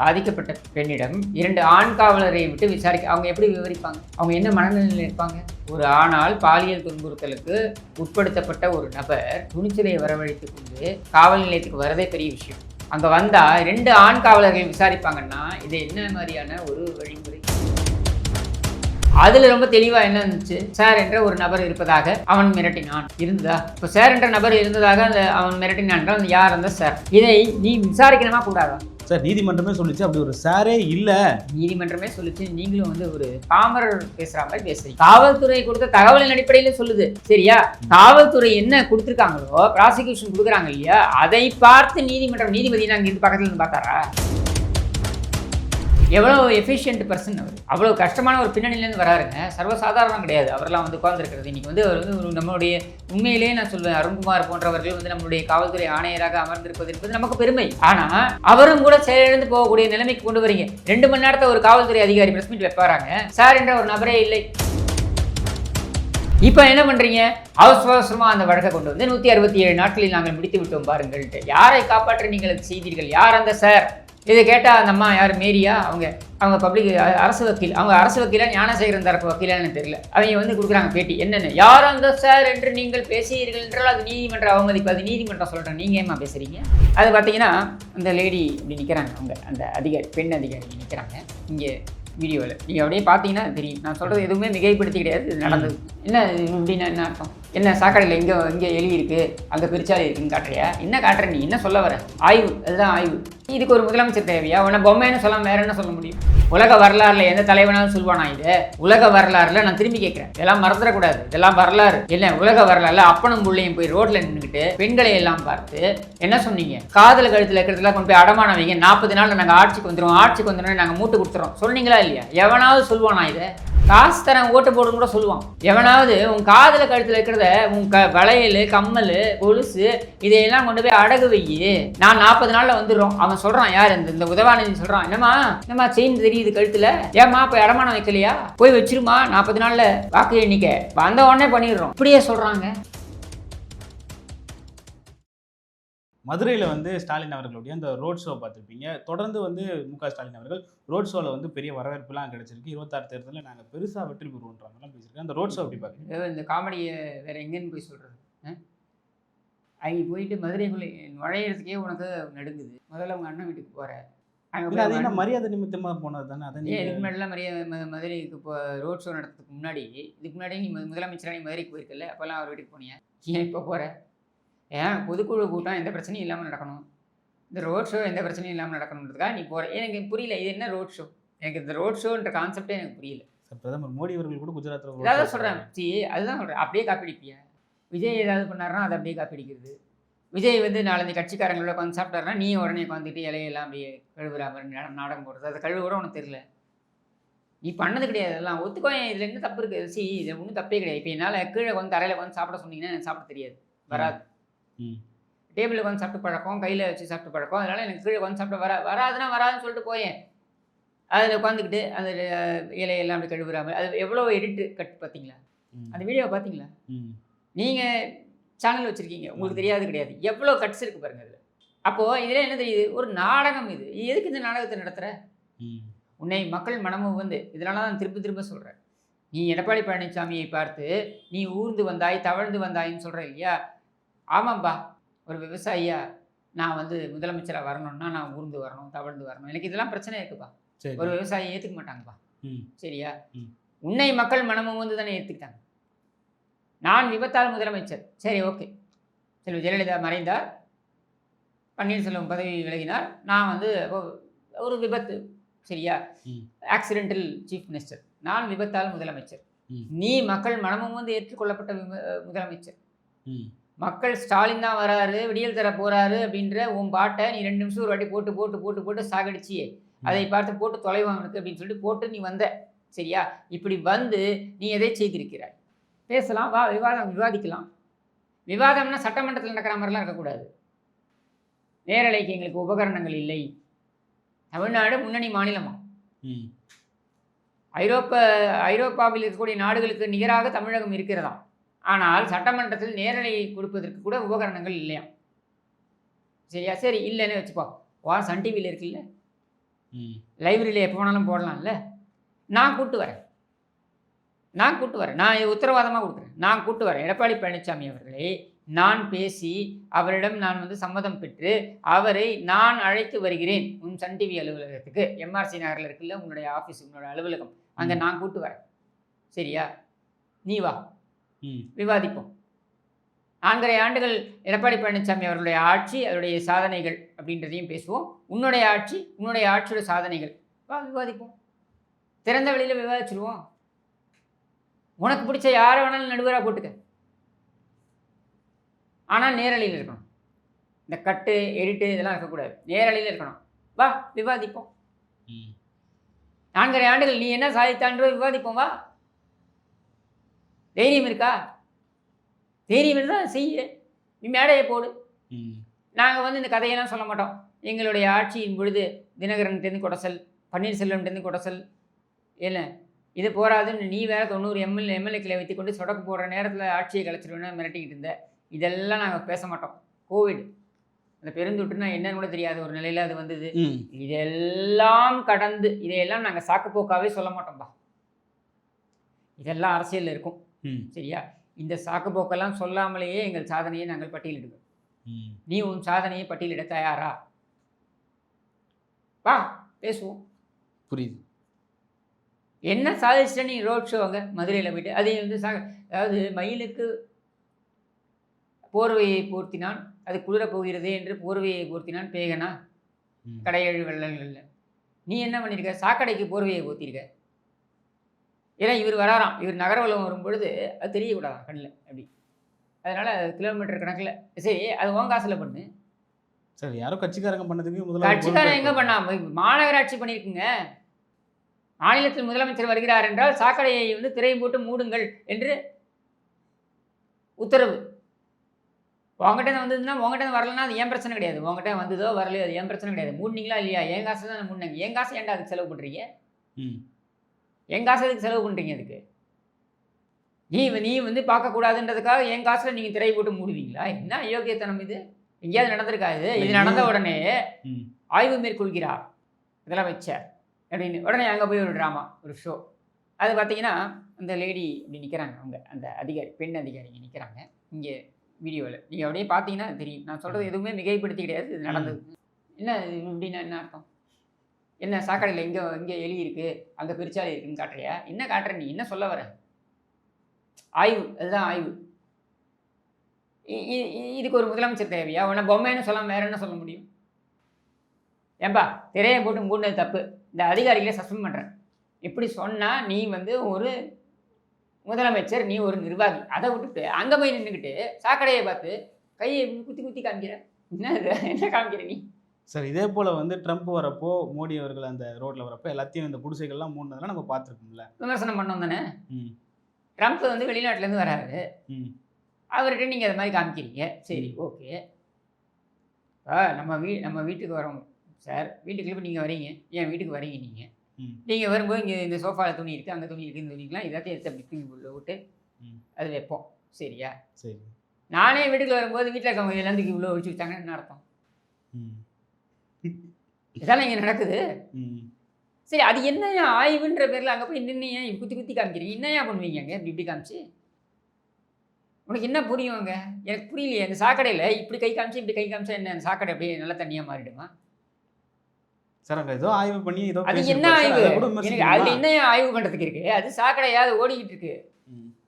பாதிக்கப்பட்ட பெண்ணிடம் இரண்டு ஆண் காவலரை விட்டு விசாரிக்க அவங்க எப்படி விவரிப்பாங்க? அவங்க என்ன மனநிலையில் இருப்பாங்க? ஒரு ஆணால் பாலியல் துன்புறுத்தலுக்கு உட்படுத்தப்பட்ட ஒரு நபர் துணிச்சலை வரவழைத்து கொண்டு காவல் நிலையத்துக்கு வரதே பெரிய விஷயம். அங்கே வந்தால் ரெண்டு ஆண் காவலர்கள் விசாரிப்பாங்கன்னா இது என்ன மாதிரியான ஒரு வழிமுறை? அதுல ரொம்ப தெளிவா என்ன இருந்துச்சு? சார் என்ற ஒரு நபர் இருப்பதாக அவன் மிரட்டினான். இருந்ததா? இப்போ சார் என்ற நபர் இருந்ததாக அந்த அவன் மிரட்டினான் என்றால் அந்த யார் அந்த சார்? இதை நீ விசாரிக்கணுமா கூடாதா? சார் நீதிமன்றமே சொல்லிச்சு. அப்படி ஒரு சாரே இல்லை. நீதிமன்றமே சொல்லுச்சு. நீங்களும் வந்து ஒரு பாமரர் பேசுற மாதிரி பேசுறீங்க. காவல்துறை கொடுத்த தகவலின் அடிப்படையில சொல்லுது. சரியா? காவல்துறை என்ன கொடுத்துருக்காங்களோ ப்ராசிக்யூஷன் கொடுக்குறாங்க இல்லையா அதை பார்த்து நீதிமன்றம் நீதிபதி நாங்கள் இருந்து பக்கத்துல இருந்து பார்த்தாரா? எவ்வளோ எஃபிஷியன்ட் பர்சன் அவர். அவ்வளோ கஷ்டமான ஒரு பின்னணியிலேருந்து வராருங்க. சர்வசாதாரணம் கிடையாது. அவரெல்லாம் வந்து உட்காந்துருக்கிறது இன்னைக்கு வந்து அவர் வந்து நம்மளுடைய உண்மையிலேயே நான் சொல்வேன் அருண்குமார் போன்றவர்கள் வந்து நம்மளுடைய காவல்துறை ஆணையராக அமர்ந்திருப்பது என்பது நமக்கு பெருமை. ஆனால் அவரும் கூட செயலிழந்து போகக்கூடிய நிலைமைக்கு கொண்டு வரீங்க. ரெண்டு மணி நேரத்தை ஒரு காவல்துறை அதிகாரி பிரஸ் மீட் வைப்பாராங்க. சார் என்ற ஒரு நபரே இல்லை. இப்போ என்ன பண்ணுறீங்க அவசர அவசரமாக அந்த வழக்கை கொண்டு வந்து நூற்றி அறுபத்தி ஏழு நாட்களில் நாங்கள் முடித்து விட்டோம் பாருங்கள்ட்டு யாரை காப்பாற்ற நீங்கள் செய்தீர்கள்? யார் அந்த சார்? இதை கேட்டால் அந்த அம்மா யார்? மேரியா? அவங்க அவங்க பப்ளிக் அரசு வக்கீல். அவங்க அரசு வக்கீலா ஞானசேகரன் தரப்பு வக்கீலான்னு தெரியல. அவங்க வந்து கொடுக்குறாங்க பேட்டி. என்னென்ன? யார் அந்த சார் என்று நீங்கள் பேசுகிறீர்கள் என்றால் அது நீதிமன்ற அவமதிப்பு. அது நீதிமன்றம் சொல்கிறேன் நீங்கள் ஏமா பேசுகிறீங்க அது பார்த்தீங்கன்னா அந்த லேடி இப்படி நிற்கிறாங்க அவங்க அந்த அதிகாரி பெண் அதிகாரி நிற்கிறாங்க இங்கே வீடியோவில் நீங்கள் அப்படியே பார்த்தீங்கன்னா தெரியும். நான் சொல்கிறது எதுவுமே மிகைப்படுத்தி கிடையாது இது நடந்தது. என்ன இப்படின்னா என்ன அர்த்தம்? என்ன சாக்கடையில் இங்கே இங்கே எலி இருக்குது அங்கே பெருச்சாலி இருக்குன்னு காட்டுறியா? என்ன காட்டுற நீ? என்ன சொல்ல வர? ஆய்வு. அதுதான் ஆய்வு. இதுக்கு ஒரு முதலமைச்சர் தேவையா? உன்னை பொம்மைன்னு சொல்லாம வேற என்ன சொல்ல முடியும்? உலக வரலாறுல எந்த தலைவனாலும் சொல்வானா இது? உலக வரலாறுல நான் திரும்பி கேட்கிறேன் இதெல்லாம் மறந்துடக்கூடாது. இதெல்லாம் வரலாறு. என்ன உலக வரலாறுல அப்பனும் புள்ளையும் போய் ரோட்ல நின்றுக்கிட்டு பெண்களை எல்லாம் பார்த்து என்ன சொன்னீங்க? காதல் கழுத்துல இருக்கிறதுலாம் கொண்டு போய் அடமானம் வைங்க. நாற்பது நாள் நாங்கள் ஆட்சிக்கு வந்துடுவோம் ஆட்சிக்கு வந்துடும் நாங்கள் மூட்டு கொடுத்துறோம். சொன்னீங்களா இல்லையா? எவனாவது சொல்வானா இதை? காசு தரேன் ஓட்டு போடுன்னு கூட சொல்லுவான். எவனாவது உன் காதில் கழுத்தில் இருக்கிறத உன் க வளையல் கம்மல் கொலுசு இதையெல்லாம் கொண்டு போய் அடகு வையி நான் நாற்பது நாளில் வந்துடுறோம். அவன் சொல்கிறான் யார் இந்த இந்த உதவானதி சொல்கிறான் என்னம்மா? என்னம்மா செயின் தெரியுது கழுத்தில்? ஏம்மா இப்போ அடமானம் வைக்கலையா? போய் வச்சிருமா? நாற்பது நாளில் வாக்கு எண்ணிக்கை. வந்த உடனே பண்ணிடுறோம். இப்படியே சொல்கிறாங்க மதுரையில் வந்து ஸ்டாலின் அவர்களுடைய அந்த ரோட் ஷோ பார்த்துருப்பீங்க. தொடர்ந்து வந்து மு க ஸ்டாலின் அவர்கள் ரோட் ஷோவில் வந்து பெரிய வரவேற்புலாம் கிடைச்சிருக்கு. இருபத்தாறு தேர்தலில் நாங்கள் பெருசாக வெற்றி பெறுவோன்ற மாதிரிலாம் பேசியிருக்கேன் அந்த ரோட் ஷோ எப்படி பார்க்குறீங்க? இந்த காமெடியை வேற எங்கேன்னு போய் சொல்றது. ஆ? அங்க போயிட்டு மதுரைக்குள்ளே நுழையிறதுக்கே உனக்கு நடுங்குது. முதல்ல உங்க அண்ணன் வீட்டுக்கு அங்க அது என்ன அண்ணன் மரியாதை நிமித்தமாக போனது தானே? அதை இதுக்கு முன்னாடிலாம் மரியா ம- மதுரைக்கு இப்போ ரோட் ஷோ நடத்துறதுக்கு முன்னாடி இதுக்கு முன்னாடி நீ மு- முதலமைச்சரா நீ மதுரைக்கு போயிருக்கல அப்போல்லாம் அவர் வீட்டுக்கு போனியா? ஏன் இப்போ போற? ஏன் பொதுக்குழு கூட்டம் எந்த பிரச்சனையும் இல்லாமல் நடக்கணும். இந்த ரோட் ஷோ எந்த பிரச்சனையும் இல்லாமல் நடக்கணுன்றதுக்காக நீ போற. எனக்கு புரியல இது என்ன ரோட் ஷோ எனக்கு இந்த ரோட் ஷோன்ற கான்செப்டே எனக்கு புரியல. பிரதமர் மோடி அவர்கள் கூட குஜராத்தில் ஏதாவது சொல்கிறேன் சி அதுதான் சொல்கிறேன் அப்படியே காப்பி அடிப்பியா விஜய் ஏதாவது பண்ணாருன்னா அதை அப்படியே காப்பி அடிக்கிறது விஜய் வந்து நாலஞ்சு கட்சிக்காரங்களோட உட்காந்து சாப்பிட்டாருன்னா நீ உடனே உட்காந்துட்டு இலையெல்லாம் அப்படியே கழுவுற மாதிரி நாடகம் போடுறது. அது கழுவு கூட உனக்கு தெரியல. நீ பண்ணது கிடையாது. அதெல்லாம் ஒத்துக்கோ இதில் என்ன தப்பு இருக்குது சி இதில் ஒன்றும் தப்பே கிடையாது. இப்போ என்னால் கீழே வந்து தரையில் வந்து சாப்பிட சொன்னீங்கன்னா எனக்கு சாப்பிட தெரியாது. வராது. டேபிளில் வந்து சாப்பிட்டு பழக்கம் கையில் வச்சு சாப்பிட்டு பழக்கம். அதனால எனக்கு கீழே வந்து சாப்பிட வர வராதுன்னா வராதுன்னு சொல்லிட்டு போயேன். அதில் உட்காந்துக்கிட்டு அந்த இலையெல்லாம் அப்படி கழுவுற மாதிரி அது எவ்வளோ எடிட்டு கட் பார்த்தீங்களா அந்த வீடியோவை பார்த்தீங்களா நீங்கள் சேனல் வச்சுருக்கீங்க. உங்களுக்கு தெரியாது கிடையாது. எவ்வளோ கட்ஸ் இருக்கு பாருங்க அதில். அப்போது இதில் என்ன தெரியுது? ஒரு நாடகம் இது. எதுக்கு இந்த நாடகத்தை நடத்துகிற உன்னை மக்கள் மனமும் வந்து இதனால தான் திரும்ப திரும்ப சொல்கிறேன் நீ எடப்பாடி பழனிசாமியை பார்த்து நீ ஊர்ந்து வந்தாய் தவழ்ந்து வந்தாயின்னு சொல்கிற இல்லையா? ஆமாம்பா. ஒரு விவசாயியா நான் வந்து முதலமைச்சராக வரணும்னா நான் ஊர்ந்து வரணும் தவழ்ந்து வரணும். எனக்கு இதெல்லாம் பிரச்சனை இருக்குப்பா. ஒரு விவசாயி ஏற்றுக்க மாட்டாங்கப்பா. சரியா. உன்னை மக்கள் மனமும் வந்து தானே ஏற்றுக்கிட்டாங்க நான் விபத்தால் முதலமைச்சர். சரி ஓகே. செல்வி ஜெயலலிதா மறைந்தார். பன்னீர்செல்வம் பதவி விலகினார். நான் வந்து ஒரு விபத்து. சரியா. ஆக்சிடென்டல் சீஃப் மினிஸ்டர் நான் விபத்தால் முதலமைச்சர். நீ மக்கள் மனமும் வந்து ஏற்றுக்கொள்ளப்பட்ட முதலமைச்சர். மக்கள் ஸ்டாலின் தான் வராரு விடியல் தர போறாரு அப்படின்ற உன் பாட்டை நீ ரெண்டு நிமிஷம் ஒரு வாட்டி போட்டு போட்டு போட்டு போட்டு சாகடிச்சியே. அதை பார்த்து போட்டு அவனுக்கு அப்படின்னு சொல்லிட்டு போட்டு நீ வந்த. சரியா? இப்படி வந்து நீ எதை செய்திருக்கிறாய்? பேசலாம் வா விவாதம் விவாதிக்கலாம். விவாதம்னா சட்டமன்றத்தில் நடக்கிற மாதிரிலாம் இருக்கக்கூடாது. நேரலைக்கு எங்களுக்கு உபகரணங்கள் இல்லை. தமிழ்நாடு முன்னணி மாநிலமா? ஐரோப்ப ஐரோப்பாவில் இருக்கக்கூடிய நாடுகளுக்கு நிகராக தமிழகம் இருக்கிறதாம் ஆனால் சட்டமன்றத்தில் நேரலை கொடுப்பதற்கு கூட உபகரணங்கள் இல்லையாம் சரியா? சரி இல்லைன்னு வச்சுப்போம் வா சன் டிவியில் இருக்குல்ல? ம். லைப்ரரியில் எப்போ வேணாலும் போடலாம்ல? நான் கூட்டு வரேன். நான் கூட்டு வரேன். நான் உத்தரவாதமாக கொடுக்குறேன். நான் கூட்டு வரேன். எடப்பாடி பழனிசாமி அவர்களை நான் பேசி அவரிடம் நான் வந்து சம்மதம் பெற்று அவரை நான் அழைத்து வருகிறேன். உன் சன் டிவி அலுவலகத்துக்கு. எம்ஆர்சி நகரில் இருக்குல்ல உன்னுடைய ஆஃபீஸ் உன்னோட அலுவலகம். அங்கே நான் கூட்டு வரேன். சரியா? நீ வா. விவாதிப்போம். நான்கரை ஆண்டுகள் எடப்பாடி பழனிசாமி அவர்களுடைய ஆட்சி அதனுடைய சாதனைகள் அப்படின்றதையும் பேசுவோம். உன்னுடைய ஆட்சி உன்னுடைய ஆட்சியோட சாதனைகள். வா விவாதிப்போம். திறந்த வெளியில் விவாதிச்சிருவோம். உனக்கு பிடிச்ச யாரை வேணாலும் நடுவராக போட்டுக்க. ஆனால் நேரலையில் இருக்கணும். இந்த கட்டு எடிட்டு இதெல்லாம் இருக்கக்கூடாது. நேரலையில் இருக்கணும். வா விவாதிப்போம். நான்கரை ஆண்டுகள் நீ என்ன சாதித்தான்றோ விவாதிப்போம் வா. தைரியம் இருக்கா? தைரியம் இருந்தால் செய்ய. நீ மேடையை போடு. நாங்கள் வந்து இந்த கதையெல்லாம் சொல்ல மாட்டோம். எங்களுடைய ஆட்சியின் பொழுது தினகரன்ட்டேருந்து கொடசல் பன்னீர்செல்வம்ட்டேருந்து கொடசல் இல்லை இது போராதுன்னு நீ வேற தொண்ணூறு எம்எல்ஏ எம்எல்ஏக்களை வைத்துக்கொண்டு சொடக்கு போடுற நேரத்தில் ஆட்சியை கலைச்சிருவேன்னு மிரட்டிக்கிட்டு இருந்த. இதெல்லாம் நாங்கள் பேச மாட்டோம். கோவிட். அந்த பெருந்தொற்றுனா என்னன்னு கூட தெரியாத. ஒரு நிலையில் அது வந்தது. இதெல்லாம் கடந்து இதையெல்லாம் நாங்கள் சாக்குப்போக்காவே சொல்ல மாட்டோம்பா. இதெல்லாம் அரசியலில் இருக்கும். சரியா? இந்த சாக்குப்போக்கெல்லாம் சொல்லாமலேயே எங்கள் சாதனையை நாங்கள் பட்டியலிடுவோம். நீ உன் சாதனையை பட்டியலிட தயாரா? வா பேசுவோம். புரியுது. என்ன சாதிச்சிட்ட நீ ரோட் ஷோ அங்கே? மதுரையில் போயிட்டு. அது வந்து சா அதாவது மயிலுக்கு போர்வையை போர்த்தினான். அது குளிரப் போகிறதே என்று போர்வையை போர்த்தினான் பேகனா? கடையேழு வெள்ளங்கள்ல. நீ என்ன பண்ணியிருக்க சாக்கடைக்கு போர்வையை ஊற்றிருக்க ஏன்னா இவர் வராராம். இவர் நகரவலம் வரும்பொழுது அது தெரியக்கூடாதாம் கண்ணில் அப்படி. அதனால் கிலோமீட்டர் கணக்கில். சரி அது உன் காசில் பண்ணு. சரி யாரோ கட்சிக்காரங்க பண்ணதுக்கு முதல்ல கட்சிக்காரன் எங்கே பண்ணாம மாநகராட்சி பண்ணியிருக்குங்க மாநிலத்தில் முதலமைச்சர் வருகிறார் என்றால் சாக்கடையை வந்து திரையும் போட்டு மூடுங்கள் என்று உத்தரவு. உங்ககிட்ட வந்ததுன்னா உங்ககிட்ட வரலன்னா அது ஏன் பிரச்சனை கிடையாது. உங்ககிட்ட வந்ததோ வரலையோ அது ஏன் பிரச்சனை கிடையாது. மூடினீங்களா இல்லையா? என் காசு தான் மூடினாங்க. என் காசு ஏன்டா அதுக்கு செலவு பண்ணுறீங்க ம். என் காசு அதுக்கு செலவு பண்ணுறீங்க அதுக்கு? நீ நீ வந்து பார்க்கக்கூடாதுன்றதுக்காக என் காசில் நீங்கள் திரை போட்டு மூடுவீங்களா? என்ன அயோக்கியத்தனம் இது? எங்கேயாவது நடந்திருக்கா இது? இது நடந்த உடனே ஆய்வு மேற்கொள்கிறார். முதலமைச்சர் அப்படின்னு. உடனே அங்கே போய் ஒரு ட்ராமா ஒரு ஷோ அது பார்த்தீங்கன்னா அந்த லேடி இப்படி நிற்கிறாங்க அவங்க அந்த அதிகாரி பெண் அதிகாரிங்க நிற்கிறாங்க இங்கே வீடியோவில் நீங்கள் அப்படியே பார்த்தீங்கன்னா தெரியும். நான் சொல்கிறது எதுவுமே மிகைப்படுத்தி கிடையாது. இது நடந்தது. என்ன இது? இப்படின்னா என்ன அர்த்தம்? என்ன சாக்கடையில் இங்கே இங்கே எலி இருக்குது அங்கே பெருச்சாலி இருக்குன்னு காட்டுறியா? என்ன காட்டுற நீ? என்ன சொல்ல வர? ஆய்வு. அதுதான் ஆய்வு. இதுக்கு ஒரு முதலமைச்சர் தேவையா? உன்னை பொம்மைன்னு சொல்லாமல் வேற என்ன சொல்ல முடியும்? ஏன்பா திரையை போட்டு மூடினது தப்பு. இந்த அதிகாரிகளை சஸ்பெண்ட் பண்ணுறேன் இப்படி சொன்னால் நீ வந்து ஒரு முதலமைச்சர் நீ ஒரு நிர்வாகி. அதை விட்டுட்டு அங்கே போய் நின்றுக்கிட்டு சாக்கடையை பார்த்து கையை குத்தி குத்தி காமிக்கிற? என்ன என்ன காமிக்கிற நீ? சரி இதே போல வந்து ட்ரம்ப் வரப்போ மோடி அவர்கள் அந்த ரோட்ல வரப்போ எல்லாத்தையும் இந்த குடிசைகள்லாம் மூடினதெல்லாம் நம்ம பார்த்துருக்கோம்ல. விமர்சனம் பண்ணோம் தானே? ம். ட்ரம்ப் வந்து வெளிநாட்டிலேருந்து வராரு. ம். அவர்கிட்ட நீங்கள் அது மாதிரி காமிக்கிறீங்க. சரி ஓகே. ஆ நம்ம வீ நம்ம வீட்டுக்கு வரோம். சார் வீட்டுக்கு இப்போ நீங்கள் வரீங்க. என் வீட்டுக்கு வரீங்க நீங்கள் நீங்கள் வரும்போது இங்கே இந்த சோஃபாவில் துணி இருக்குது அங்கே துணி இருக்குது இந்த துணிக்கலாம் எல்லாத்தையும் எடுத்து அப்படி தூக்கி உள்ள விட்டு. அது வைப்போம். சரியா? சரி. நானே வீட்டுக்கு வரும்போது வீட்டில் இருக்கவங்க எல்லாம் தூக்கி உள்ள ஒழிச்சு வச்சாங்கன்னு என்ன அர்த்தம்? ம். இதெல்லாம் இங்கே நடக்குது. சரி அது என்னையா ஆய்வுன்ற பேரில் அங்கே போய் ஏன் குத்தி குத்தி காமிக்கிறீங்க? என்னையா பண்ணுவீங்க அங்கே? இப்படி இப்படி காமிச்சு? உனக்கு என்ன புரியும் அங்கே? எனக்கு புரியலையே அந்த சாக்கடையில் இப்படி கை காமிச்சு இப்படி கை காமிச்சா என்ன? அந்த சாக்கடை அப்படியே நல்ல தண்ணியாக மாறிடுமா? சார் அங்க ஏதோ ஆய்வு பண்ணி ஏதோ அது என்ன. ஆய்வு? எனக்கு? அதில் என்ன ஆய்வு பண்ணுறதுக்கு இருக்கு? அது சாக்கடையாவது ஓடிக்கிட்டு இருக்கு.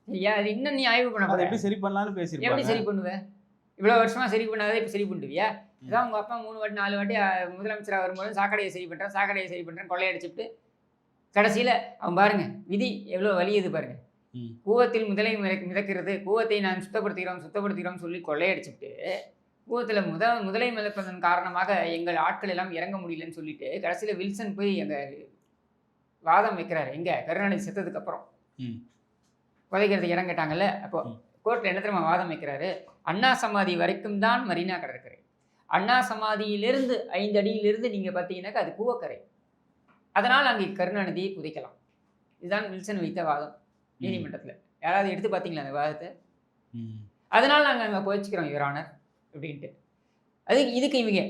சரியா அது இன்னும் நீ ஆய்வு பண்ண. எப்படி சரி பண்ணலாம்னு எப்படி பேசியிருப்பாங்க சரி பண்ணுவ? இவ்வளோ வருஷமா சரி பண்ணாதே இப்போ சரி பண்ணுவியா இதான் உங்கள் அப்பா மூணு வாட்டி நாலு வாட்டி முதலமைச்சராக வரும்போது சாக்கடையை சரி பண்ணுறேன் சாக்கடையை சரி பண்ணுறேன் கொள்ளையடிச்சுட்டு கடைசியில் அவன் பாருங்க விதி எவ்வளோ வலியுது பாருங்க. ம். கூவத்தில் முதலை மிதக் மிதக்கிறது கூவத்தை நான் சுத்தப்படுத்துகிறோம் சுத்தப்படுத்துகிறோம் சொல்லி கொள்ளையடிச்சுட்டு கூவத்தில் முத முதலை மிதப்பதன் காரணமாக எங்கள் ஆட்கள் எல்லாம் இறங்க முடியலன்னு சொல்லிட்டு கடைசியில் வில்சன் போய் எங்கள் வாதம் வைக்கிறாரு. எங்க? கருணாநிதி செத்ததுக்கு அப்புறம். ம். புதைக்கிறதுக்கு இறங்கிட்டாங்கல்ல அப்போ. கோர்ட்டில் என்ன தெரியுமா வாதம் வைக்கிறாரு? அண்ணா சமாதி வரைக்கும் தான் மரீனா கடற்கரை. அண்ணா சமாதியிலிருந்து ஐந்து அடியிலிருந்து நீங்கள் பார்த்தீங்கன்னாக்கா அது கூவக்கரை அதனால் அங்கே கருணாநிதியை புதைக்கலாம் இதுதான் வில்சன் வைத்த வாதம் நீதிமன்றத்தில். யாராவது எடுத்து பார்த்தீங்களா அந்த வாதத்தை. அதனால் நாங்கள் அங்கே புதைச்சிக்கிறோம் யுவர் ஆனர் அப்படின்ட்டு. அது இதுக்கு இவங்க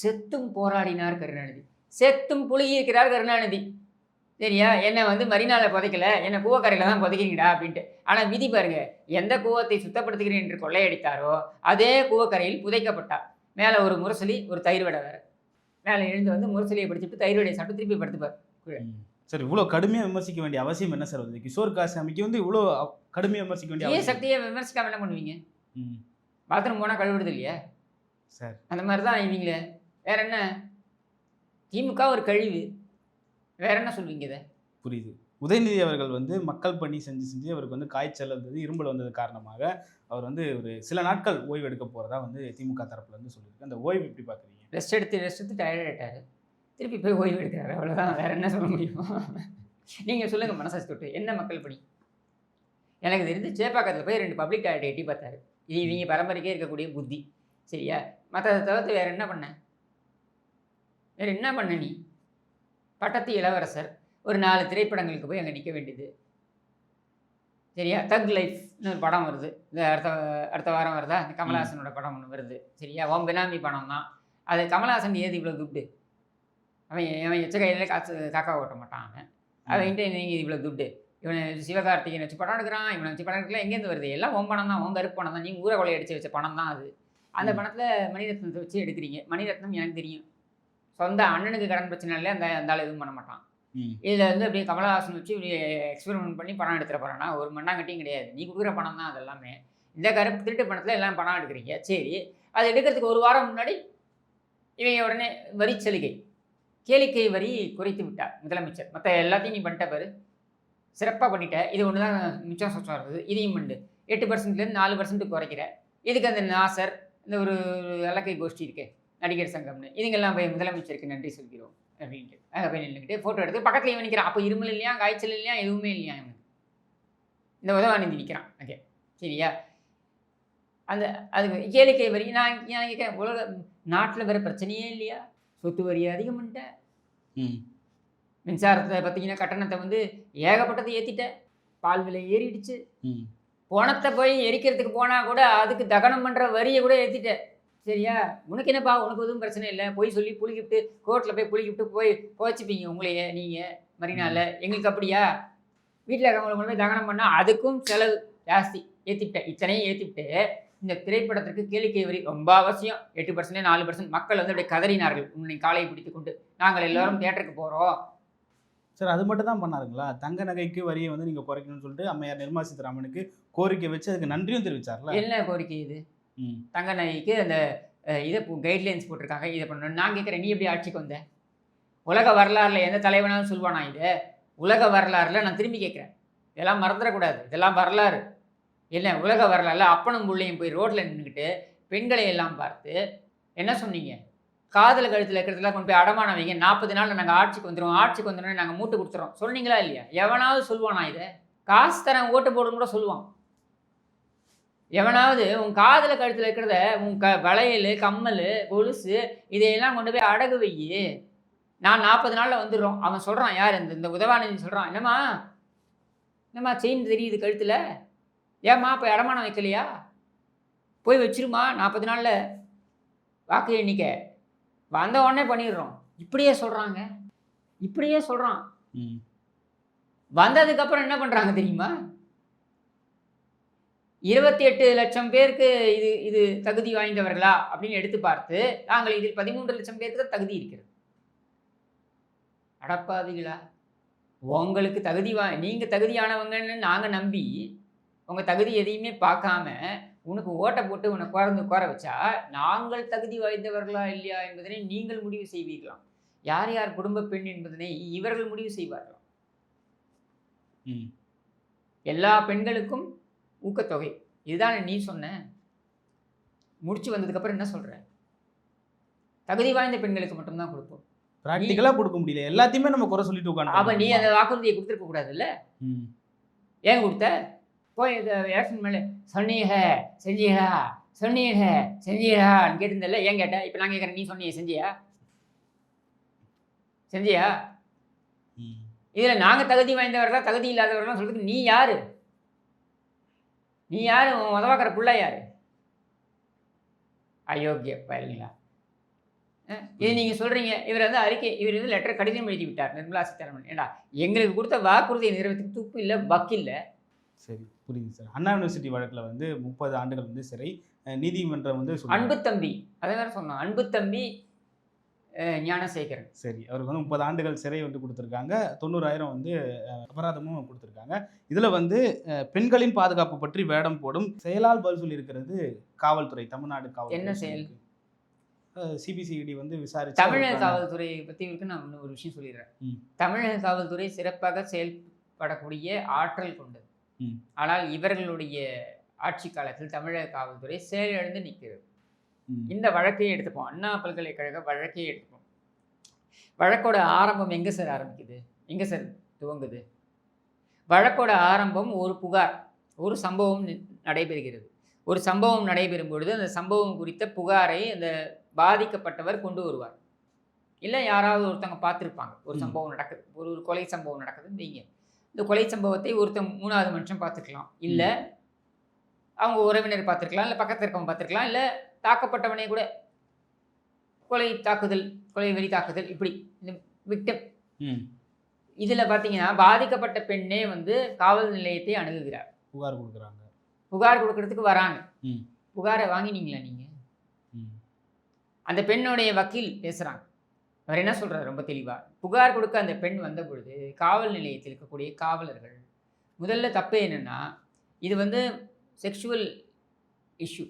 செத்தும் போராடினார் கருணாநிதி செத்தும் புழுகி இருக்கிறார் கருணாநிதி சரியா? என்னை வந்து மரினால புதைக்கல என்னை கூவக்கரையில் தான் புதைக்கிறீங்கடா அப்படின்ட்டு. ஆனால் விதி பாருங்க எந்த கூவத்தை சுத்தப்படுத்துகிறேன் என்று கொள்ளையடித்தாரோ அதே கூவக்கரையில் புதைக்கப்பட்டார். மேலே ஒரு முரசொலி ஒரு தயிர் வடை வேறு. மேலே எழுந்து வந்து முரசொலியை படிச்சுட்டு தயிர் வடையை சாப்பிட்டு திருப்பி படுத்துப்பார் ம். சார் இவ்வளோ கடுமையாக விமர்சிக்க வேண்டிய அவசியம் என்ன சார் வந்து? கிஷோர் காசாமிக்கு வந்து இவ்வளோ கடுமையாக விமர்சிக்க வேண்டிய சக்தியை விமர்சிக்காம என்ன பண்ணுவீங்க? ம். பாத்ரூம் போனால் கழுவிடுது இல்லையா? சார். அந்த மாதிரி தான் இவங்களே வேற என்ன? திமுக ஒரு கழிவு. வேற என்ன சொல்வீங்க இதை? புரியுது. உதயநிதி அவர்கள் வந்து மக்கள் பணி செஞ்சு செஞ்சு அவருக்கு வந்து காய்ச்சல் வந்தது இரும்பல் வந்தது காரணமாக அவர் வந்து ஒரு சில நாட்கள் ஓய்வு எடுக்க போகிறதா வந்து திமுக தரப்புல இருந்து சொல்லியிருக்கு. அந்த ஓய்வு எப்படி பார்க்குறீங்க? ரெஸ்ட் எடுத்து ரெஸ்ட் எடுத்து டயர்ட் ஆகிட்டாரு திருப்பி போய் ஓய்வு எடுக்கிறாரு. அவ்வளோதான் வேற என்ன சொல்ல முடியும்? நீங்கள் சொல்லுங்கள் மனசாட்சி தொட்டு. என்ன மக்கள் பணி? எனக்கு தெரிஞ்சு சேப்பாக்கத்தில் போய் ரெண்டு பப்ளிக் டாய்லெட் எட்டி பார்த்தாரு. இது இவங்க பரம்பரைக்கே இருக்கக்கூடிய புத்தி. சரியா? மற்றதை தவிர்த்து வேற என்ன பண்ண? வேறு என்ன பண்ண நீ? பட்டத்து இளவரசர். ஒரு நாலு திரைப்படங்களுக்கு போய் அங்கே நிற்க வேண்டியது. சரியா? தக் லைஃப்னு ஒரு படம் வருது. இந்த அடுத்த அடுத்த வாரம் வருதா? இந்த கமலஹாசனோட படம் ஒன்று வருது. சரியா? ஓம் பினாமி படம் தான். அது கமலஹாசன் ஏது இவ்வளோ துட்டு? அவன் அவன் எச்ச கையில் காசு காக்கா ஓட்ட மாட்டான் அவன். அவன்கிட்ட நீங்கள் இவ்வளோ துட்டு? இவனை சிவகார்த்திகேயன் வச்சு படம் எடுக்கிறான். இவனை வச்சு படம் எடுக்கலாம் எங்கேருந்து வருது? எல்லாம் உன் பணம் தான். உன் கருப்பு பணம் தான். நீங்கள் ஊரை கொள்ளையடிச்சு வச்ச பணம் தான் அது. அந்த. பணத்தில் மணிரத்னத்தை வச்சு எடுக்கிறீங்க. மணிரத்னம் எனக்கு தெரியும். சொந்த அண்ணனுக்கு கடன் பிரச்சனை அந்த அந்த ஆள் எதுவும் பண்ண மாட்டான். இதில் வந்து அப்படியே கமலஹாசன் வச்சு இப்படி எக்ஸ்பெரிமெண்ட் பண்ணி பணம் எடுத்துகிற போகிறேன்னா ஒரு மண்ணாங்கட்டியும் கிடையாது. நீ கொடுக்குற பணம் தான் அது எல்லாமே. இந்த கருப்பு திருட்டு பணத்தில் எல்லாம் பணம் எடுக்கிறீங்க. சரி. அது எடுக்கிறதுக்கு ஒரு வாரம் முன்னாடி இவங்க உடனே வரி சலுகை. கேளிக்கை வரி குறைத்து விட்டார் முதலமைச்சர். மற்ற எல்லாத்தையும் நீ பண்ணிட்ட பாரு. சிறப்பாக பண்ணிட்ட. இது ஒன்று தான் மிச்சம் சொச்சம் இருக்குது இதையும் பண்ணு. எட்டு பர்சன்ட்லேருந்து நாலு பர்சன்ட் குறைக்கிற. இதுக்கு அந்த நாசர் இந்த ஒரு இலக்கை கோஷ்டி இருக்குது நடிகர் சங்கம்னு. இதுங்கெல்லாம் போய் முதலமைச்சருக்கு நன்றி சொல்கிறோம். அப்படின்ட்டு. போய் நின்றுக்கிட்டு ஃபோட்டோ எடுத்து பக்கத்தில் இவன் நிற்கிறான் அப்போ இருமல் இல்லையா காய்ச்சல் இல்லையா எதுவுமே இல்லையா இவனுக்கு? இந்த உதவாநிதி நிற்கிறான் ஓகே சரியா? அந்த அது கேளிக்கை வரி நான் நான் கேட்குறேன் உலக நாட்டில் வேறு பிரச்சனையே இல்லையா? சொத்து வரி அதிகம் பண்ணிட்டேன் ம். மின்சாரத்தை பார்த்தீங்கன்னா கட்டணத்தை வந்து ஏகப்பட்டதை ஏற்றிட்டேன் பால் விலை ஏறிடுச்சு. ம். போனத்தை போய் எரிக்கிறதுக்கு போனால் கூட அதுக்கு தகனம் பண்ணுற வரியை கூட ஏற்றிட்டேன் சரியா? உனக்கு என்னப்பா? உனக்கு எதுவும் பிரச்சனை இல்லை. போய் சொல்லி புளிக்கிட்டு கோர்ட்டில் போய் புளிக்கிட்டு போய் போச்சுப்பீங்க உங்களையே நீங்கள் மரினால. எங்களுக்கு அப்படியா? வீட்டில் இருக்கவங்களை கொண்டு போய் தகனம் பண்ணால் அதுக்கும் செலவு. ஜாஸ்தி. ஏற்றிவிட்டேன் இத்தனையும் ஏற்றிவிட்டு இந்த திரைப்படத்திற்கு கேளிக்கை வரி ரொம்ப அவசியம். எட்டு பர்சன்ட் நாலு பர்சன்ட் மக்கள் வந்து அப்படியே கதறினார்கள். உன்னை காலையை பிடித்து கொண்டு. நாங்கள் எல்லாரும் தியேட்டருக்கு போகிறோம் சார் அது மட்டும் தான் பண்ணாருங்களா? தங்க நகைக்கு வரியை வந்து நீங்கள் குறைக்கணும்னு சொல்லிட்டு அம்மையார் நிர்மலா சீதாராமனுக்கு கோரிக்கை வச்சு அதுக்கு நன்றியும் தெரிவிச்சார்ல? என்ன கோரிக்கை இது? தங்க நாய்க்கு அந்த இதை கைட்லைன்ஸ் போட்டிருக்காங்க. இதை பண்ணணும். நான் கேட்குறேன் நீ எப்படி ஆட்சிக்கு வந்த? உலக வரலாறுல எந்த தலைவனாலும் சொல்லுவானா இது? உலக வரலாறுல நான் திரும்பி கேட்குறேன். இதெல்லாம் மறந்துடக்கூடாது. இதெல்லாம் வரலாறு. என்ன? உலக வரலாறுல அப்பனும் பிள்ளையும் போய் ரோட்டில் நின்றுக்கிட்டு பெண்களை எல்லாம் பார்த்து என்ன சொன்னீங்க? காதல் கழுத்தில் இருக்கிறதுலாம் கொண்டு போய் அடமானம் வைங்க. நாற்பது நாளில் நாங்கள் ஆட்சிக்கு வந்துடுவோம் ஆட்சிக்கு வந்துடும் நாங்கள் மூட்டு கொடுத்துறோம். சொன்னீங்களா இல்லையா? எவனாவது சொல்லுவானா இதை? காசு தரேன் ஓட்டு போடுன்னு கூட சொல்லுவான். எவனாவது உன் காதல கழுத்தில் இருக்கிறத உன் க வளையல் கம்மல் கொலுசு இதையெல்லாம் கொண்டு போய் அடகு வை. நான் நாற்பது நாளில் வந்துடுறோம். அவன் சொல்கிறான் யார் இந்த இந்த உதவாநிதி சொல்கிறான் என்னம்மா? என்னம்மா செயின் தெரியுது கழுத்தில்? ஏம்மா இப்போ அடமானம் வைக்கலையா? போய் வச்சிருமா நாற்பது நாளில்? வாக்கு எண்ணிக்கை. வந்த உடனே பண்ணிடுறோம். இப்படியே சொல்கிறாங்க இப்படியே சொல்கிறான் ம். வந்ததுக்கப்புறம் என்ன பண்ணுறாங்க தெரியுமா? இருபத்தி எட்டு லட்சம் பேருக்கு இது இது தகுதி வாய்ந்தவர்களா அப்படின்னு எடுத்து பார்த்து நாங்கள் இதில் பதிமூன்று லட்சம் பேருக்கு தான் தகுதி இருக்கிறது. அடப்பாவிகளா? உங்களுக்கு தகுதி வா நீங்கள் தகுதியானவங்கன்னு நாங்கள் நம்பி உங்கள் தகுதி எதையுமே பார்க்காம உனக்கு ஓட்டை போட்டு உன்னை குறந்து குற வச்சா நாங்கள் தகுதி வாய்ந்தவர்களா இல்லையா என்பதனை நீங்கள் முடிவு செய்வீர்களாம் யார் யார் குடும்ப பெண் என்பதனை இவர்கள் முடிவு செய்வார்களாம் ம். எல்லா பெண்களுக்கும் ஊக்கத்தொகை. இதுதானே நீ சொன்ன? முடிச்சு வந்ததுக்கப்புறம் என்ன சொல்ற? தகுதி வாய்ந்த பெண்களுக்கு மட்டும்தான் கொடுப்போம். ப்ராக்டிக்கலாக கொடுக்க முடியல. எல்லாத்தையுமே நம்ம குறை சொல்லிட்டு அப்ப நீ உட்காந்து அந்த வாக்குறுதியை கொடுத்துருக்க கூடாதுல்ல? ம். ஏன் கொடுத்த? போய் இந்த எலெக்ஷன் மேலே சொன்னீங்க செஞ்சீங்களா சொன்னீங்க செஞ்சீங்களான்னு கேட்டிருந்தல ஏன் கேட்ட? இப்போ நான் கேட்குறேன் நீ சொன்னீங்க செஞ்சியா? செஞ்சியா? இதில் நாங்கள் தகுதி வாய்ந்தவர்களா தகுதி இல்லாதவர்களா சொல்றதுக்கு நீ யாரு? நீ யாரு? உதவாக்கிற புள்ள யாரு? அயோக்கிய பயலுங்களா அஹ் இது நீங்க சொல்றீங்க. இவர் வந்து அறிக்கை இவர் வந்து லெட்டர் கடிதம் எழுதி விட்டார். நிர்மலா சீதாராமன். ஏண்டா எங்களுக்கு கொடுத்த வாக்குறுதியை நிறைவேற்றி துப்பு இல்லை வக்கு இல்லை சரி புரியுது சார். அண்ணா யூனிவர்சிட்டி வழக்கில் வந்து முப்பது ஆண்டுகள் வந்து சிறை அஹ் நீதிமன்றம் வந்து. அன்பு தம்பி. அதை வேற சொன்னோம் அன்பு தம்பி ஞானசேகரன் சரி அவருக்கு வந்து முப்பது ஆண்டுகள் சிறை வந்து கொடுத்துருக்காங்க தொண்ணூறாயிரம் வந்து அபராதமும் கொடுத்துருக்காங்க இதில் வந்து பெண்களின் பாதுகாப்பு பற்றி வேடம் போடும் செயலால் பதில் சொல்லியிருக்கிறது காவல்துறை தமிழ்நாடு காவல்துறை என்ன செயல்? சிபிசிஐடி வந்து விசாரிச்சு தமிழக அவருக்கான- காவல்துறை பற்றி இருக்கு நான் இன்னும் ஒரு விஷயம் சொல்லிடுறேன். தமிழக காவல்துறை சிறப்பாக செயல்படக்கூடிய ஆற்றல் கொண்டது. ஆனால் இவர்களுடைய ஆட்சி காலத்தில் தமிழக காவல்துறை செயலிழந்து நிற்கிறது. இந்த வழக்கையே எடுத்துப்போம். அண்ணா பல்கலைக்கழக வழக்கையே எடுத்துப்போம். வழக்கோட ஆரம்பம் எங்கே சார் ஆரம்பிக்குது? எங்கே சார் துவங்குது? வழக்கோட ஆரம்பம் ஒரு புகார் ஒரு சம்பவம் நடைபெறுகிறது. ஒரு சம்பவம் நடைபெறும் பொழுது அந்த சம்பவம் குறித்த புகாரை அந்த பாதிக்கப்பட்டவர் கொண்டு வருவார். இல்லை யாராவது ஒருத்தவங்க பார்த்துருப்பாங்க. ஒரு. சம்பவம் நடக்குது. ஒரு ஒரு கொலை சம்பவம் நடக்குதுன்னு வைங்க. இந்த கொலை சம்பவத்தை ஒருத்தன் மூணாவது மனுஷன் பார்த்துருக்கலாம் இல்லை அவங்க உறவினர் பார்த்துருக்கலாம். இல்லை பக்கத்தில் இருக்கவங்க பார்த்துருக்கலாம். இல்லை தாக்கப்பட்டவனே கூட கொலை தாக்குதல் கொலை வெறி தாக்குதல் இப்படி இந்த விக்டம் ம். இதில் பார்த்தீங்கன்னா பாதிக்கப்பட்ட பெண்ணே வந்து காவல் நிலையத்தை அணுகுகிறார். புகார் கொடுக்குறாங்க. புகார் கொடுக்கறதுக்கு வராங்க. ம். புகாரை வாங்கினீங்களா நீங்கள் ம். அந்த பெண்ணுடைய வக்கீல் பேசுகிறாங்க அவர் என்ன சொல்றாரு? ரொம்ப தெளிவாக புகார் கொடுக்க அந்த பெண் வந்த பொழுது காவல் நிலையத்தில் இருக்கக்கூடிய காவலர்கள் முதல்ல தப்பு என்னன்னா இது வந்து செக்ஷுவல் இஷ்யூ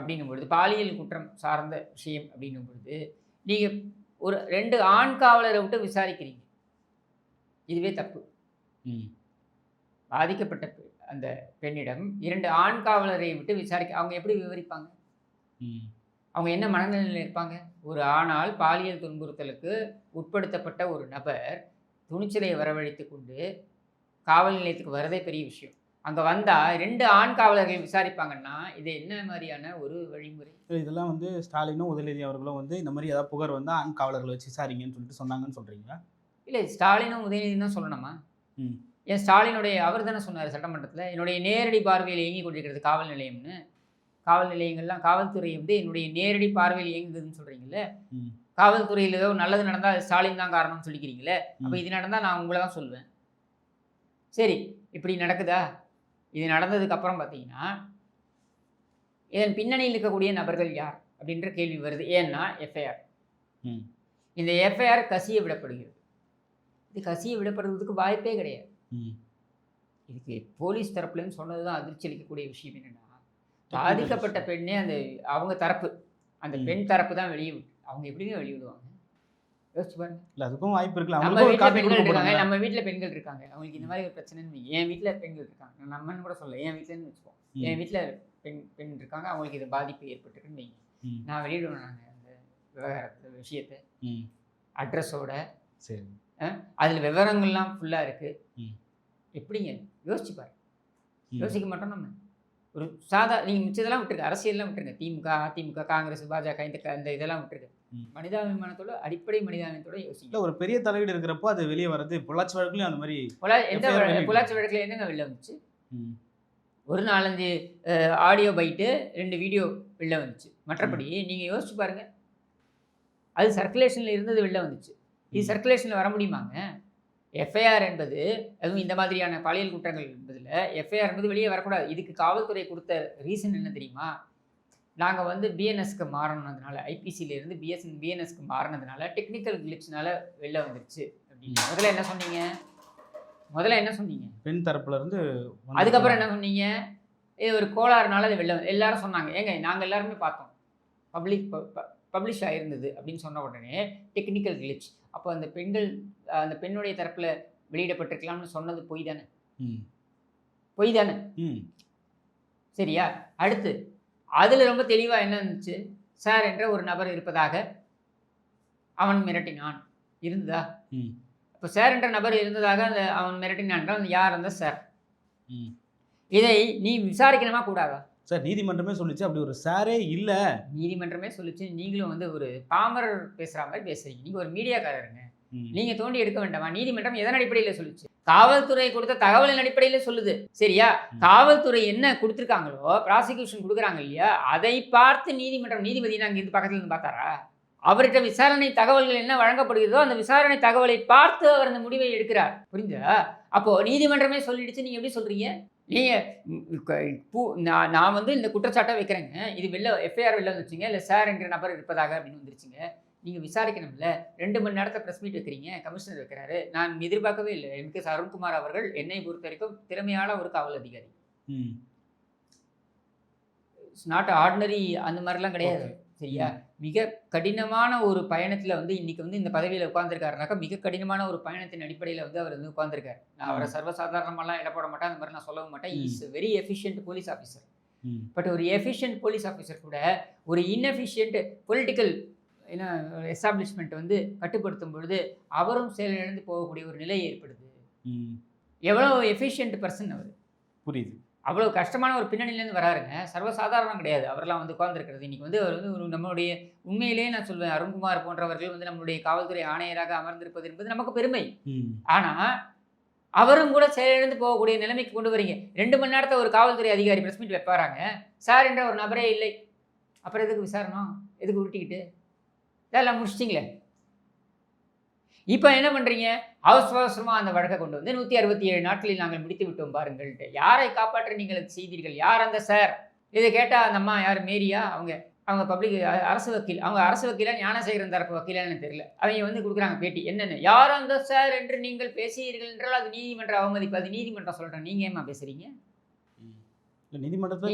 ம். அப்படின்னும் பொழுது பாலியல் குற்றம் சார்ந்த விஷயம் அப்படின்னும் பொழுது நீங்கள் ஒரு ரெண்டு ஆண் காவலரை விட்டு விசாரிக்கிறீங்க இதுவே தப்பு ம். பாதிக்கப்பட்ட அந்த பெண்ணிடம் இரண்டு ஆண் காவலரை விட்டு விசாரிக்க அவங்க எப்படி விவரிப்பாங்க ம். அவங்க என்ன மனநிலையில் இருப்பாங்க ஒரு ஆணால் பாலியல் துன்புறுத்தலுக்கு உட்படுத்தப்பட்ட ஒரு நபர் துணிச்சலை வரவழைத்து கொண்டு காவல் நிலையத்துக்கு வரதே பெரிய விஷயம் அங்கே வந்தால் ரெண்டு ஆண் காவலர்கள் விசாரிப்பாங்கன்னா இது என்ன மாதிரியான ஒரு வழிமுறை? இதெல்லாம் வந்து ஸ்டாலினும் உதயநிதி அவர்களும் வந்து இந்த மாதிரி ஏதாவது புகார் வந்தால் ஆண் காவலர்களை வச்சு விசாரிங்கன்னு சொல்லிட்டு சொன்னாங்கன்னு சொல்றீங்களா? இல்லை ஸ்டாலினும் உதயநிதி தான் சொல்லணுமா? ம். ஏன் ஸ்டாலினுடைய அவர் தானே சொன்னார் சட்டமன்றத்தில் என்னுடைய நேரடி பார்வையில் இயங்கி கொண்டிருக்கிறது காவல் நிலையம்னு. காவல் நிலையங்கள்லாம் காவல்துறை வந்து என்னுடைய நேரடி பார்வையில் இயங்குதுன்னு சொல்கிறீங்கல்ல ம். காவல்துறையில் ஏதோ நல்லது நடந்தால் ஸ்டாலின் தான் காரணம்னு சொல்லிக்கிறீங்களே அப்போ. இது நடந்தால் நான் உங்களை தான் சொல்லுவேன். சரி இப்படி நடக்குதா? இது நடந்ததுக்கு அப்புறம் பார்த்தீங்கன்னா இதன் பின்னணியில் இருக்கக்கூடிய நபர்கள் யார்? அப்படின்ற கேள்வி வருது. ஏன்னா எஃப்ஐஆர். ம். இந்த எஃப்ஐஆர் கசிய விடப்படுகிறது. இது கசிய விடப்படுறதுக்கு வாய்ப்பே கிடையாது. ம். இதுக்கு போலீஸ் தரப்புலேருந்து சொன்னது தான் அதிர்ச்சி அளிக்கக்கூடிய விஷயம் என்னென்னா பாதிக்கப்பட்ட பெண்ணே அந்த அவங்க தரப்பு. அந்த. பெண் தரப்பு தான் வெளியே அவங்க எப்படிங்க வெளியே விடுவாங்க? யோசிச்சு பாருங்க இல்ல அதுக்கும் வாய்ப்பு இருக்குல்ல. நம்ம வீட்டில் பெண்கள் இருக்காங்க நம்ம வீட்டில் பெண்கள் இருக்காங்க. அவங்களுக்கு இந்த மாதிரி ஒரு பிரச்சனைன்னு. என் வீட்டில் பெண்கள் இருக்காங்க. நம்மன்னு கூட சொல்ல என் வீட்டிலன்னு வச்சுப்போம். என் வீட்டில் பெண் பெண் இருக்காங்க. அவங்களுக்கு இது பாதிப்பு ஏற்பட்டுருக்குன்னு வைங்க. நான் வெளியிடுவேன் நாங்கள் அந்த விவகாரத்தை விஷயத்தை ம். அட்ரஸோட சரி. அதில் விவரங்கள்லாம் ஃபுல்லாக இருக்குது ம். எப்படிங்க? யோசிச்சு பாரு. யோசிக்க மாட்டோம் நம்ம. ஒரு சாதா நீங்கள் மிச்சதெல்லாம் விட்டுருங்க. அரசியல்லாம் விட்டுருங்க. திமுக அதிமுக காங்கிரஸ் பாஜக இந்த இந்த இதெல்லாம் விட்டுருங்க. ம். மனிதாபிமானத்தோட அடிப்படை மனிதாபிமானத்தோட யோசிங்க. ஒரு பெரிய தலையீடு இருக்கிறப்போ அது வெளியே வருது பொள்ளாச்சி வழக்குலயும் அந்த மாதிரி எந்த. பொள்ளாச்சி வழக்கில் என்னங்க வெளில வந்துச்சு. ஒரு நாலஞ்சு ஆடியோ பைட்டு ரெண்டு வீடியோ வெளில வந்துச்சு. மற்றபடி நீங்கள் யோசிச்சு பாருங்க. அது சர்க்குலேஷனில் இருந்தது வெளில வந்துச்சு. இது. சர்க்குலேஷனில் வர முடியுமாங்க? எஃப்ஐஆர் என்பது அதுவும் இந்த மாதிரியான பாலியல் குற்றங்கள் என்பதில் எஃப்ஐஆர் என்பது வெளியே வரக்கூடாது. இதுக்கு காவல்துறை கொடுத்த ரீசன் என்ன தெரியுமா? நாங்கள் வந்து பிஎன்எஸ்க்கு மாறினதுனால ஐபிசியிலேருந்து பிஎஸ்என் பிஎன்எஸ்க்கு மாறினதுனால டெக்னிக்கல் கிளிச்னால வெளில வந்துருச்சு அப்படின்னு முதல்ல என்ன சொன்னீங்க? முதல்ல என்ன சொன்னீங்க? பெண் தரப்புல இருந்து வந்து- அதுக்கப்புறம் என்ன சொன்னீங்க? இது ஒரு கோளாறுனால அது வெளில எல்லாரும் சொன்னாங்க. ஏங்க நாங்கள் எல்லாருமே பார்த்தோம். பப்ளிக் பப்ளிஷ் ஆயிருந்தது அப்படின்னு சொன்ன உடனே டெக்னிக்கல் கிளிச் அப்போ அந்த பெண்கள் அந்த பெண்ணுடைய தரப்பில் வெளியிடப்பட்டிருக்கலாம்னு சொன்னது பொய் தானே? ம். பொய் தானே? ம். சரியா? அடுத்து அதில் ரொம்ப தெளிவாக என்ன இருந்துச்சு? சார் என்ற ஒரு நபர் இருப்பதாக அவன் மிரட்டினான். இருந்ததா. இப்போ சார் என்ற நபர் இருந்ததாக அந்த அவன் மிரட்டினான். என்றால் யார் அந்த சார். இதை நீ விசாரிக்கணுமா கூடாதா? சார் நீதிமன்றமே சொல்லிச்சு. அப்படி ஒரு சாரே இல்ல. நீதிமன்றமே சொல்லிச்சு. நீங்களும் வந்து ஒரு பாமரர் பேசுகிற மாதிரி பேசுறீங்க. நீங்கள் ஒரு மீடியாக்காரருங்க. நீங்கள் தோண்டி எடுக்க வேண்டாமா? நீதிமன்றம் எதன் அடிப்படையில் சொல்லுச்சு? காவல்துறை கொடுத்த தகவலின் அடிப்படையில் சொல்லுது. சரியா. காவல்துறை என்ன கொடுத்துருக்காங்களோ ப்ராசிக்யூஷன் கொடுக்குறாங்க இல்லையா அதை பார்த்து நீதிமன்றம் நீதிபதி அங்கே இருந்து பக்கத்துல இருந்து பார்த்தாரா? அவர்கிட்ட விசாரணை தகவல்கள் என்ன வழங்கப்படுகிறதோ அந்த விசாரணை தகவலை பார்த்து அவர் அந்த முடிவை எடுக்கிறார். புரியுதா அப்போ நீதிமன்றமே சொல்லிடுச்சு. நீங்க எப்படி சொல்றீங்க? நீங்க நான் வந்து இந்த குற்றச்சாட்டை வைக்கிறேங்க. இது வெளில எஃப்ஐஆர் வெளில வந்துச்சுங்க இல்லை சார் என்கிற நபர் இருப்பதாக அப்படின்னு வந்துருச்சுங்க. நீங்கள் விசாரிக்கணும்ல. ரெண்டு மணி நேரத்தை ப்ரெஸ் மீட் வைக்கிறீங்க கமிஷனர் வைக்கிறாரு. நான் எதிர்பார்க்கவே இல்லை. எனக்கு அருண்குமார் அவர்கள் என்னை பொறுத்த வரைக்கும் திறமையான ஒரு காவல் அதிகாரி. இட்ஸ் நாட் ஆர்டினரி அந்த மாதிரிலாம் கிடையாது. சரியா? மிக கடினமான ஒரு பயணத்தில் வந்து இன்னைக்கு வந்து இந்த பதவியில் உட்காந்துருக்காருனாக்கா மிக கடினமான ஒரு பயணத்தின் அடிப்படையில் வந்து அவர் வந்து உட்காந்துருக்காரு நான் அவரை சர்வசாதாரணமாலாம் இட போட மாட்டேன். அந்த மாதிரி நான் சொல்லவும் மாட்டேன். Is very efficient police officer but ஒரு எஃபிஷியன்ட் போலீஸ் ஆஃபீஸர் கூட ஒரு இன்எஃபிஷியன்ட் பொலிட்டிக்கல் என்ன எஸ்டாப்ளிஷ்மெண்ட் வந்து கட்டுப்படுத்தும் பொழுது அவரும் செயலிழந்து போகக்கூடிய ஒரு நிலை ஏற்படுது. எவ்வளோ எஃபிஷியன்ட் பர்சன் அவர். புரியுது. அவ்வளோ கஷ்டமான ஒரு பின்னணியிலேருந்து வராருங்க. சர்வசாதாரணம் கிடையாது. அவரெல்லாம் வந்து உட்கார்ந்துருக்கிறது. இன்னைக்கு வந்து அவர் வந்து நம்மளுடைய உண்மையிலேயே நான் சொல்வேன் அருண்குமார் போன்றவர்கள் வந்து நம்மளுடைய காவல்துறை ஆணையராக அமர்ந்திருப்பது என்பது நமக்கு பெருமை. ஆனால் அவரும் கூட செயலிழந்து போகக்கூடிய நிலைமைக்கு கொண்டு வரீங்க. ரெண்டு மணி நேரத்தை ஒரு காவல்துறை அதிகாரி பிரஸ் மீட் வைப்பாராங்க. சார் என்ற ஒரு நபரே இல்லை. அப்புறம் எதுக்கு விசாரணம் எதுக்கு உருட்டிக்கிட்டு? இதெல்லாம் முடிச்சிட்டிங்களே? இப்போ என்ன பண்ணுறீங்க அவசர அவசரமாக அந்த வழக்கை கொண்டு வந்து நூற்றி அறுபத்தி ஏழு நாட்களில் நாங்கள் முடித்து விட்டோம் பாருங்கள்ட்டு யாரை காப்பாற்ற நீங்கள் செய்தீர்கள்? யார் அந்த சார்? இதை கேட்டால் அந்த அம்மா யார்? மேரியா? அவங்க அவங்க பப்ளிக் அரசு வக்கீல். அவங்க அரசு வக்கீலா ஞானசேகரன் தரப்பு வக்கீலான்னு தெரியல. அவங்க வந்து கொடுக்குறாங்க பேட்டி. என்னென்ன? யார் அந்த சார் என்று நீங்கள் பேசுகிறீர்கள் என்றால் அது நீதிமன்ற அவமதிப்பு. அது நீதிமன்றம் சொல்கிறேன் நீங்கள் ஏமா பேசுகிறீங்க நீதிமன்றத்துல?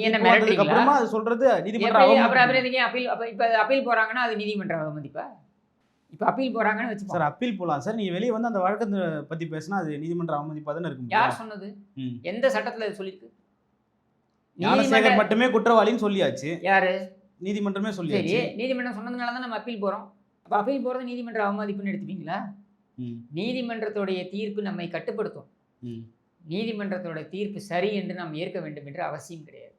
அப்புறமா அது சொல்றது நீதிமன்ற எப்படி- அப்புறம். அப்புறம் அப்பீல் அப்போ இப்போ அப்பீல் போகிறாங்கன்னா அது நீதிமன்ற அவமதிப்பா இப்போ அப்பீல் போகிறாங்கன்னு வச்சு சார் அப்பீல் போலாம். சார் நீங்க வெளியே வந்து அந்த வழக்கத்தை பத்தி பேசினா அது நீதிமன்ற அவமதிப்பா தானே இருக்கும் யார் சொன்னது. எந்த சட்டத்தில் சொல்லியிருக்கு? ஞானசேகர் மட்டுமே குற்றவாளின்னு சொல்லியாச்சு. யாரு? நீதிமன்றமே சரி சொல்லியாச்சு நீதிமன்றம் சொன்னதுனால தான் நம்ம அப்பீல் போகிறோம் அப்போ அப்பீல் போகிறது நீதிமன்ற அவமதிப்புன்னு எடுத்துப்பீங்களா? நீதிமன்றத்துடைய தீர்ப்பு நம்மை கட்டுப்படுத்தும். நீதிமன்றத்தோட தீர்ப்பு சரி என்று நாம் ஏற்க வேண்டும் என்று அவசியம் கிடையாது.